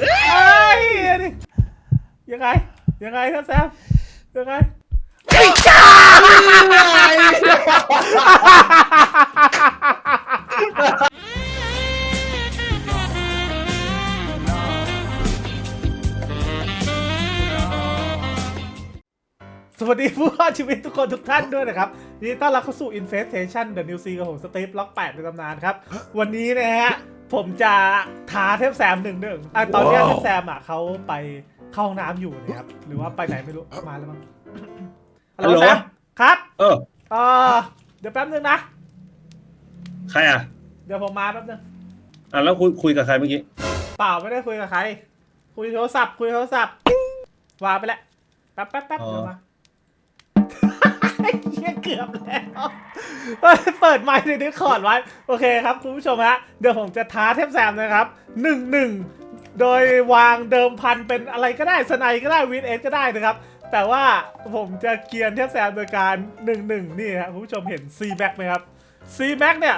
เอ้ยยังไง ยังไงครับแซมยังไงไอ้จ้าสวัสดีผู้รอดชีวิตทุกคนทุกท่านด้วยนะครับยินดีต้อนรับเข้าสู่ Infestation The New Sea กับผมสตีฟล็อก8ในตำนานครับ วันนี้นะฮะ ผมจะท้าเทพแซมหนึ่งหนึ่งอะตอนเนี้ยเทพแซมอะเขาไปเข้าห้องน้ำอยู่นะครับ หรือว่าไปไหนไม่รู้ มาแล้วมั้งฮัลโหลฮัลโหล แซมครับเออ เออเดี๋ยวแป๊บนึงนะ ใครอะ เดี๋ยวผมมาแป๊บนึง อะแล้วคุยคุยกับใครเมื่อกี้ เปล่าไม่ได้คุยกับใคร คุยโทรศัพท์คุยโทรศัพท์วางไปแล้วแป๊บแป๊บแป๊บเดี๋ยวมา เกือบแล้วเปิดไมค์ในดิสคอร์ดไว้ โอเคครับคุณผู้ชมฮะ เดี๋ยวผมจะท้าเทพแซมนะครับหนึ่งหนึ่งโดยวางเดิมพันเป็นอะไรก็ได้สไนก็ได้วินเอสก็ได้นะครับ แต่ว่าผมจะเกียนเทพแซมโดยการหนึ่งหนึ่งนี่ครับคุณผู้ชมเห็น C Max ไหมครับ C Max เนี่ย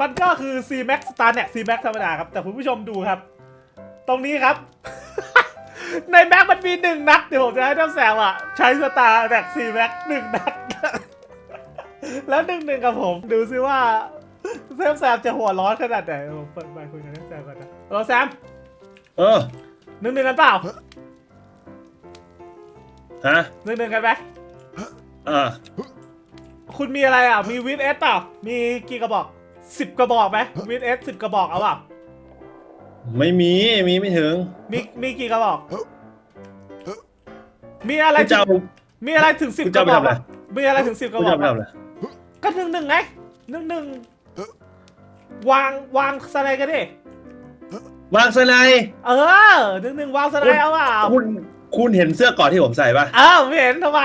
มันก็คือ C Max Star n e t C Max ธรรมดาครับ แต่คุณผู้ชมดูครับ ตรงนี้ครับในแม็กมันมีหนึ่งนัด เดี๋ยวผมจะให้เทพแซมอะ ใช้สตาร์แม็กซีแม็กหนึ่งนัด แล้วหนึ่งหนึ่งกับผม ดูซิว่าเทพแซมจะหัวร้อนขนาดไหนผมเปิดไมค์คุยกับเทพแซมก่อนนะโอ้แซมเออหนึ่งหนึ่งกันเปล่าฮะหนึ่งหนึ่งกันไหมอ่าคุณมีอะไรอะ มีวินเอสเปล่า มีกี่กระบอกสิบกระบอกไหมวินเอสสิบกระบอกเอาเปล่าไม่มีมีไม่ถึง มีมีกี่กระบอก มีอะไรคุณจะเอามีอะไรถึงสิบคุณกจะระเอาบไปอกทำอะไรอะมีอะไรถึงสิบกคุระณบอจะก ก็หนึ่งหนึ่งไงหนึ่งหนึ่งวางวางสไลด์กันดิวางสไนด์เออหนึ่งหนึ่งวางสไลด์เอาเปล่าคุณคุณเห็นเสื้อเกอดที่ผมใส่ปะอ้าวไม่เห็นทำไม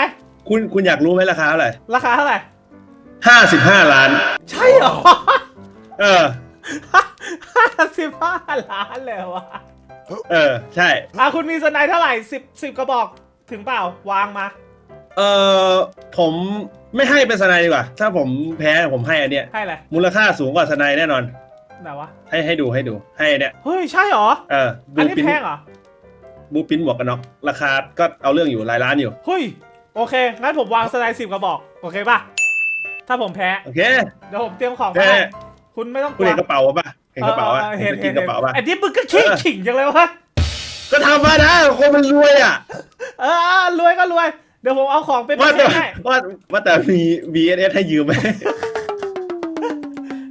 คุณคุณอยากรู้ไหมราคาเท่าไหร่ราคาเท่าไหร่ห้าสิบห้าล้าน ใช่เหรอเออห้าสิบห้าล้านเลยวะเออ ใช่อะคุณมีสไนด์เท่าไหร่สิบสิบกระบอกถึงเปล่าวางมา เออผม ไม่ให้เป็นสไนด์ดีกว่า ถ้าผมแพ้ผมให้อันเนี้ย ให้อะไรมูลค่าสูงกว่าสไนด์แน่นอน ไหนวะ ให้ให้ดูให้ดูให้อันเนี้ย เฮ้ย ใช่เหรอ เอออันบูนี้ปินแพงเหรอ บูปินหมวกกันน็อกราคาก็เอาเรื่องอยู่หลายล้านอยู่ เฮ้ย โอเค งั้นผมวางสไนด์สิบกระบอก โอเคป่ะ ถ้าผมแพ้ โอเค เดี๋ยวผมเตรียมของแพ้ให้คุณไม่ต้องกคุณลัวเห็นกระเป๋าปะเห็นกระเป๋าปะออออเห็นกิเห็นนกระเป๋าปะไอ้ที่มึงก็ขี้เออขิงจังเลยวะก็ทำมานะคนมันรวยอะ เออเออรวยก็รวย เดี๋ยวผมเอาของไปปว่าระเทแต่ศให้ว่าว่าแต่มี VSS ให้ยืมไหม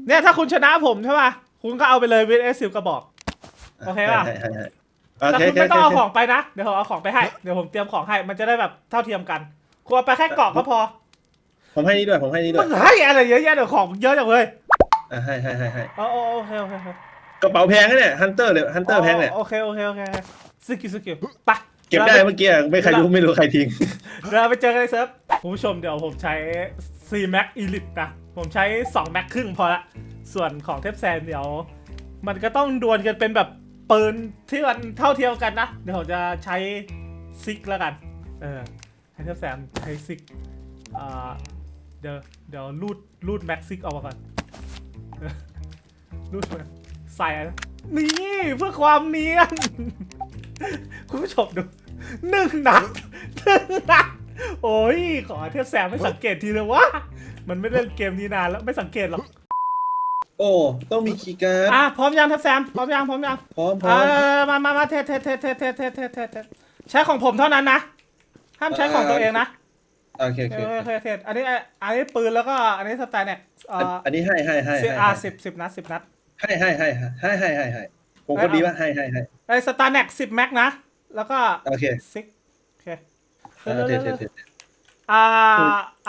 เนี่ยถ้าคุณชนะผมใช่ป่ะ คุณก็เอาไปเลยวินเอสสิบกระบอก โอเคป่ะใช่ใช่ใช่แต่โอเคคุณไม่ต้องเอาโคของไปนะ เดี๋ยวผมเอาของไปให้ เดี๋ยวผมเตรียมของให้ มันจะได้แบบเท่าเทียมกันคุณเอาไปแค่เกาะก็พอผมให้นี่ด้วย ผมให้นี่ด้มึวยงให้อะไรเยอะแยะเดี๋ยวของเยอะจังเลยอะให้ให้ให้ให้อ๋ออ๋อโอเคโอเคโอเคกระเป๋าแพงนะเนี่ยฮันเตอร์เลยฮันเตอร์แพงเนี่ย โอเคโอเคโอเคสกิลสกิลไป เก็บได้เมื่อกี้ไม่ใครรู้ไม่รู้ใครทิ้งเดี๋ยวเราไปเจอกันในเซิร์ฟคุณผู้ชมเดี๋ยวผมใช้ C Max Elite นะ ผมใช้2 Max ครึ่งพอละ ส่วนของเทปแซนเดี๋ยว มันก็ต้องดวลกันเป็นแบบปืนที่มันเท่าเทียมกันนะ เดี๋ยวผมจะใช้ซิกแล้วกัน เออให้เทปแซมใช้ซิกอ่าเดี๋ยวเดี๋ยวรูดรูดแม็กซิกออกมาก่อนเออรูดมาใส่อันนั้นนี่เพื่อความเนียนคุณผู้ชมดู หนึ่งนัดหนึ่งนัดโอ้ย ขอเทปแซมไม่สังเกตทีเลยว่ามันไม่เล่นเกมนี้นานแล้วไม่สังเกตหรอก โอ้ ต้องมีคีย์การ์ดอะพร้อมยังเทปแซมพร้อมยังพร้อมยังพร้อมพร้ออ่ามมามามาเทสเทสเทสเทสเทสเทสเทสเทสเทสใช้ของผมเท่านั้นนะ ห้ามใช้ของตัวเองนะโอเคโอเทเคสเทสเทสอันนี้อันนี้ปืนแล้วก็อันนี้สไตล์เนี่ยเอ่ออันนี้ให้ให้ให้สิให้อ่าสิบสิบนัดสิบนัด ให้ให้ให้ให้ให้ให้ให้ผมคนดีป่ะให้ให้ให้ไอ้สตาร์เน็กสิบแม็กนะ แล้วก็โอเคซิกโอเคอ่าเทสเทสเทสอ่า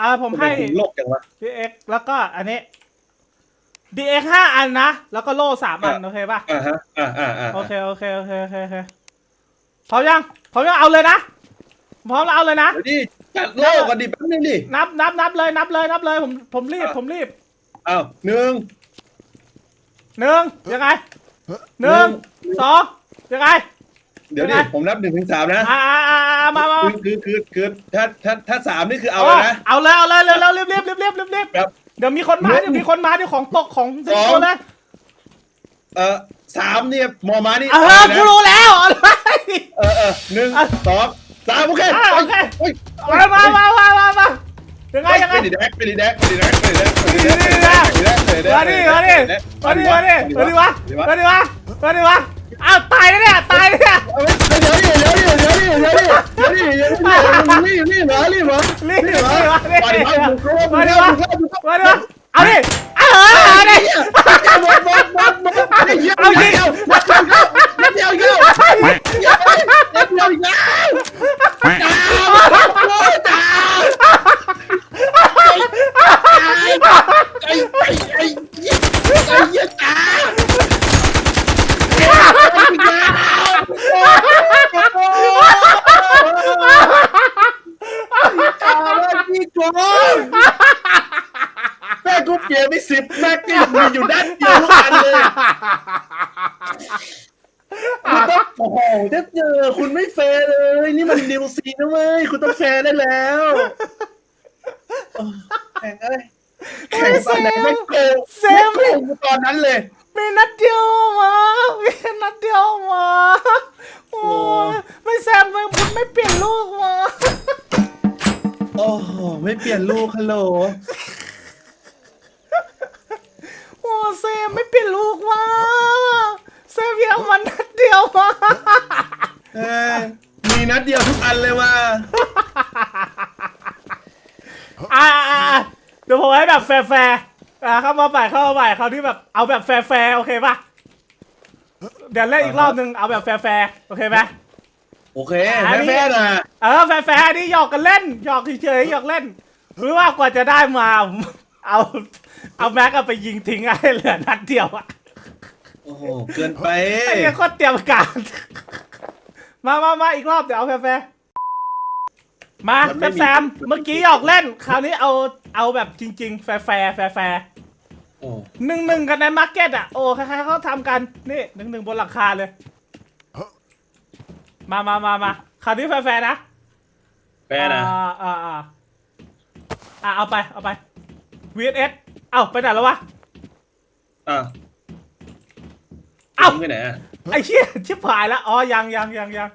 อ่าผมให้ทำไมถึงโลกจังวะ DX แล้วก็อันนี้ DX ห้าอันนะ แล้วก็โล่สามอันอะโอเคป่ะอ่าฮะอ่าอ่าอ่าโอเคโอเคโอเคโอเคโอเคพร้อมยังพร้อมยังเอาเลยนะพร้อมแล้วเอาเลยนะเดี๋ยวดิจัดโลกกันดิแป๊บนึงดินับนับนับเลยนับเลยนับเลยผมผมรีบผมรีบอ้าวหนึ่งหนึ่งยังไงหนึ่งสองยังไง เดี๋ยวดิยังไงผมนับหนึ่งถึงสามนะอ่าอ่าอ่าอ่ามามาคือคือคือคือถ้าถ้าถ้าสามนี่คือเอาแล้วนะเอาเลยเอาเลยเร็วเร็วรีบรีบรีบรีบรีบรีบครับเดี๋ยวมีคนมาหนึ่งเดี๋ยวมีคนมาเดี๋ยวของตกของสองตัวเลยเออสามเนี่ยมอมานี่เอเอาอเลยกูนะรู้แล้วเอาเลยอเออหนึ่งอะสองสามโอเคอะโอเคฮ้ยมามามามามามายังไงยังไงไม่ได้แดกไม่ได้แดกไม่ได้แดกไม่ได้แดกไม่ได้แดกนี่นะไม่ได้แดกไม่ได้แดกมาดิมาดิมาดิมาดิมาดิวะมาดิวะมาดิวะอ้าวตายแล้วเนี่ยตายแล้วเนี่ยเอาไว้เดี๋ยวดิเดี๋ยวดิเดี๋ยวดิเดี๋ยวดิเดี๋ยวดิเดี๋ยวดิรีบรีบเหรอรีบเหรอรีบรีบเหรอรีบไปดิเอาบุกเข้ามามาดิดิวะบุกเข้าบุกเข้ามาดิวะเอาดิเอาเอาดิบอลบอลบอลบอลไอ้เหี้ยเอายิงนัดเดียวดิเดเดียวนัดเดียวอีกแล้วโอ้ยตายไอ้ไอ้ไอ้ไอ้เหี้ยตายตายพี่โกงแม่กูเปลี่ยนไป สิบแม็กนี่มีอยู่ด้านเดียวทุกอันเลยคุณต้องโอ้โหถ้าเจอคุณไม่แฟร์เลย นี่มันนิวซีนะเว้ยคุณต้องแฟร์ได้แล้วเออแข่งเอ้ยแข่งตอนไหนไม่โกงเซไม่มโกงตอนนั้นเลย มีนัดเดียวมามีนัดเดียวมาโอ้ยไม่แซมไม่คุณไม่เปลี่ยนลูกมา โอ้โหไม่เปลี่ยนลูกฮัลโหล โอ้เซมไม่เปลี่ยนลูกมาเซมยังมันนัดเดียวมา เอ้ยมี นัดเดียวทุกอันเลยว่ะอ่าอ่าอ่าเดี๋ยวผมให้แบบแฟร์ๆอ่าเข้ามาใหม่เข้ามาใหม่เขาวที่แบบเอาแบบแฟร์ๆโอเคป่ะเดี๋ยวเล่นอีกรอบนึงเอาแบบแฟร์ๆโอเคไหม โอเคไม่แฟร์นะเออแฟร์ๆนี่หยอกกันเล่นหยอกเฉยๆหยอกเล่นหรือว่ากว่าจะได้มา เอาเอาแม็กเอาไปยิงทิ้งให้เหลือนัดเดียวอะโอ้โหเกินไป ไอ้เนี่ยโคตรเตรียมการ มามามาอีกรอบเดี๋ยวเอาแฟร์ๆมาแซมแซมเมื่อกี้หยอกเล่น คราวนี้เอาเอาแบบจริง ๆ แฟร์แฟร์แฟร์แฟร์โอ้หนึ่งหนึ่งกันในมาร์เก็ตอะโอ้ใครๆเขาทำกันนี่หนึ่งหนึ่งบนหลังคาเลย มามามามาคราวนี้แฟร์ๆนะแฟร์นะอ่าอ่าอ่าอ่าเอาไปเอาไป VS เอ้าไปไหนแล้ววะอะเอ้าทิ้งไปไหนอะไอ้เชี่ยชิบหายละอ๋อยังยังยังยัง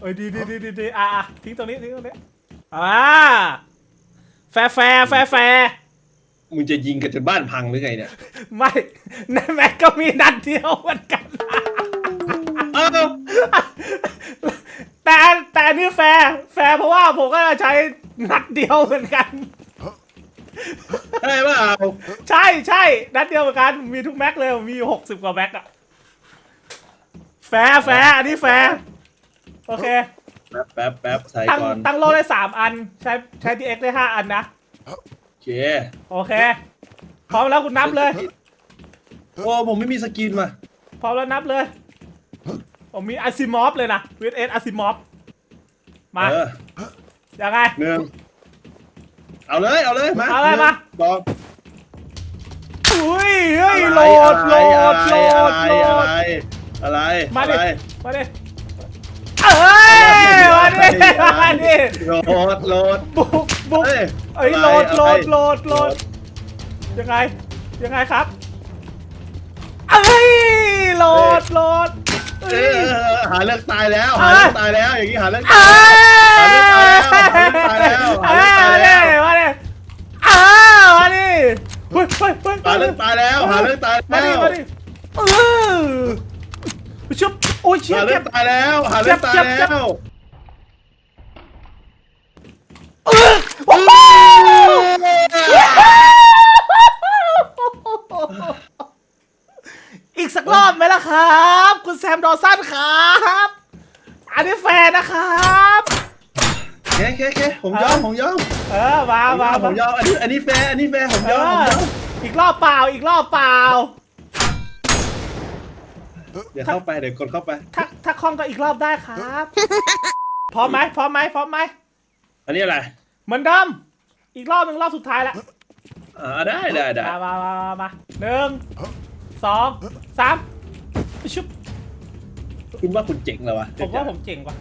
เอ้ยดีดีดีดีดีอะอะทิ้งตรงนี้ทิ้งตรงนี้อ่าแฟร์แฟร์แฟร์แฟร์มึงจะยิงกันจนบ้านพังหรือไงเนี่ยไม่ในแม็กก็มีนัดเดียวเหมือนกัน เอ้าแต่แต่อันนี่แฟร์แฟร์เพราะว่าผมก็ใช้นัดเดียวเหมือนกันใช่เปล่าใช่ใช่นัดเดียวเหมือนกันมีทุกแม็กเลยมีหกสิบกว่าแม็กอะ แฟร์แฟร์อันนี้แฟร์โอเค แป๊บแป๊บแป๊บใส่ตั้งก่อนตั้งโลได้สามอัน ใช้ใช้ทีเอ็กได้ห้าอันนะ โอเคโอเค พร้อมแล้วคุณนับเลย โอ้ผมไม่มีสกินว่ะพร้อมแล้วนับเลย ผมมีอาซิมอฟเลยนะวีเอสอาซิมอฟมาเออยังไง หนึ่งเอาเลยเอาเลยมาเอาเลยหนึ่งมาสองอุ้ยเฮ้ยอะไรโหลดโหลดอะไรโหลดอะไรโหลอะดไร อะไรมาดิ อะไรมาดิเอ้ยมาดิมาดิโหลดโหลดบุกบุกเอ้ยเอ้ยอะไรโหลดโหลดอะไรโหลดโหลดยังไงยังไงครับเอ้ยโหลดโหลดเอเอ้ยอหาเรื่องตายแล้วเอ้หายเรื่องตายแล้ว อย่างนี้หาเรื่องเอ้ยหาเรื่องตายแล้วหาเรื่องตายแล้วหาเรื่องตายแล้วเอ้ยมาดิอ้าวมาดิเฮ้ยเฮ้ยเฮ้ยหาเรื่องตายแล้วหาเรื่องตายมาแล้ดิวมาดิเออ ชุบโอ้ยเชี่ยหาเจ็เรื่อบงตายแล้วหาเรื่องตายเจ็บเจ็แล้บวเออโอ้โหอีกสักรอบไหมล่ะครับ คุณแซมดอสันครับ อันนี้แฟนนะครับเคเคเคผมยอมผมยอมเออมามาผมมายอมอันนี้อันนี้แฟร์อันนี้แฟร์ผมเอยอมผมอยอมอีกรอบเปล่าอีกรอบเปล่า เดี๋ยวเข้าไปเดี๋ยวกดเข้าไป ถ้าถ้าคล่องก็อีกรอบได้ครับ พร้อมไหมพร้อมไหมพร้อมไหมอันนี้อะไรเหมือนเดิมอีกรอบหนึ่งรอบสุดท้ายแล้วอ่าได้ได้ได้มามามามามาหนึ่งสองสามชุบคุณว่าคุณเจ๋งเหรอวะผมว่าผมเจ๋งว่ะ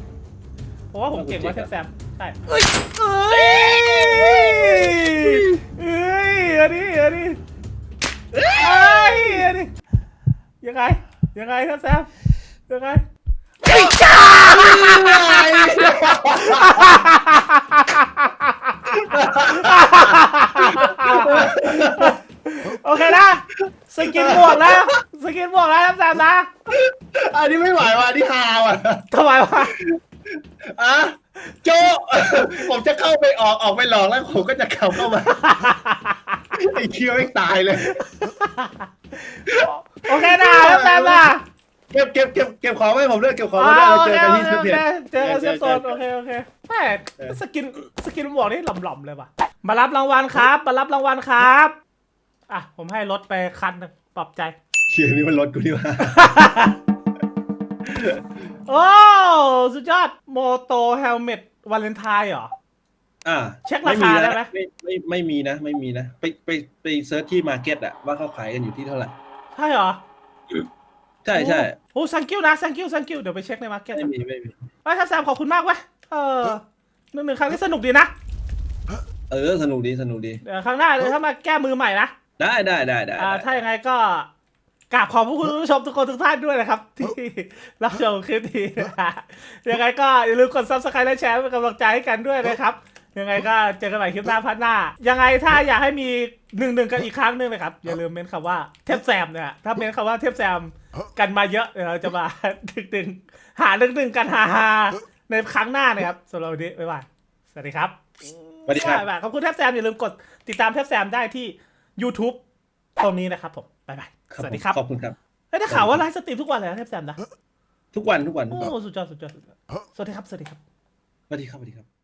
ผมว่าผมเจ๋งว่ะผมเจ๋งแซมใช่เอ้ยเอ้ยเอ้ยอันนี้อันนี้เอ้ยอันนี้ยังไง ยังไงครับแซมยังไงอ้จ้โอเคนะ สกินบวกนะสกินบวกแล้วครับแซมนะอันนี้ไม่ไหวว่ะนี่ฮาว่ะทำไมวะอะโจผมจะเข้าไปออกออกไปหลอกแล้วผมก็จะเข้าเข้ามาไอ้เคี้ยวไม่ตายเลย โอเคนะแล้วแซมนะเก็บเก็บเก็บเก็บของไว้ให้ผมด้วยเก็บของอ๋อไว้ด้วยเราโอเจเคอกันโอที่เคเซฟโอเพียเคเจอกันเซฟโซนโอเคโอเคแม่สกินสกินหมวกนี่หล่ำๆเลยว่ะมารับรางวัลครับ มารับรางวัลครับอะผมให้รถไปคันหนึ่งปลอบใจเขียนนี่มันรถกูนี่ว่าโอ้สุดยอดโมโตเฮลเมตวาเลนไทน์เหรออ่าเช็คราคาได้ไหมไม่ไม่ไม่มีนะ ไม่มีนะ ไปไปไปเซิร์ชที่มาร์เก็ตอะว่าเขาขายกันอยู่ที่เท่าไหร่ ใช่เหรอใช่ใช่โอ้ซังคิวนะซังคิวซังคิวเดี๋ยวไปเช็คในมาร์เก็ตไม่มีไม่มีไปครับแซมขอบคุณมากเว้ยเออหนึ่งหนึ่งครั้งที่สนุกดีนะ เออสนุกดีสนุกดีเดี๋ยวครั้งหน้าเดี๋ยวถ้ามาแก้มือใหม่นะได้ได้ได้ได้อ่าได้ถ้ายังไงก็กราบขอบพระคุณผู้ชมทุกคนทุกท่านด้วยนะครับ ที่รับชมคลิปนี้นะฮะยังไงก็อย่าลืมกด subscribe และแชร์เป็นกำลังใจให้กันด้วยนะครับ ยังไงก็เจอกันใหม่คลิปหน้าพัดหน้า ยังไงถ้าอยากให้มีหนึ่งหนึ่งกันอีกครั้งหนึ่งนะครับ อย่าลืมเม้นคำว่าเทปแซมนะฮะถ้าเม้นคำว่าเทปแซมกันมาเยอะเดี๋ยวเราจะมาดึงดึงๆหาดึงดึงๆกันฮาฮาๆในครั้งหน้านะครับสำหรับวันนี้บ๊ายบายสวัสดีครับสวัสดีครับบ๊ายบายขอบคุณเทปแซมอย่าลืมกดติดตามเทปแซมได้ที่ YouTube ตรงนี้นะครับผมบ๊ายบายสวัสดีครับขอบคุณครับเฮ้ยได้ข่าวว่าไลฟ์สตรีมทุกวันเลยนะเทปแซมนะทุกวันทุกวันทุกโอ้วันสุดยอดสุดยอดสุดยอดสวัสดีครับสวัสดีครับสวัสดีครับสวัสดีครับ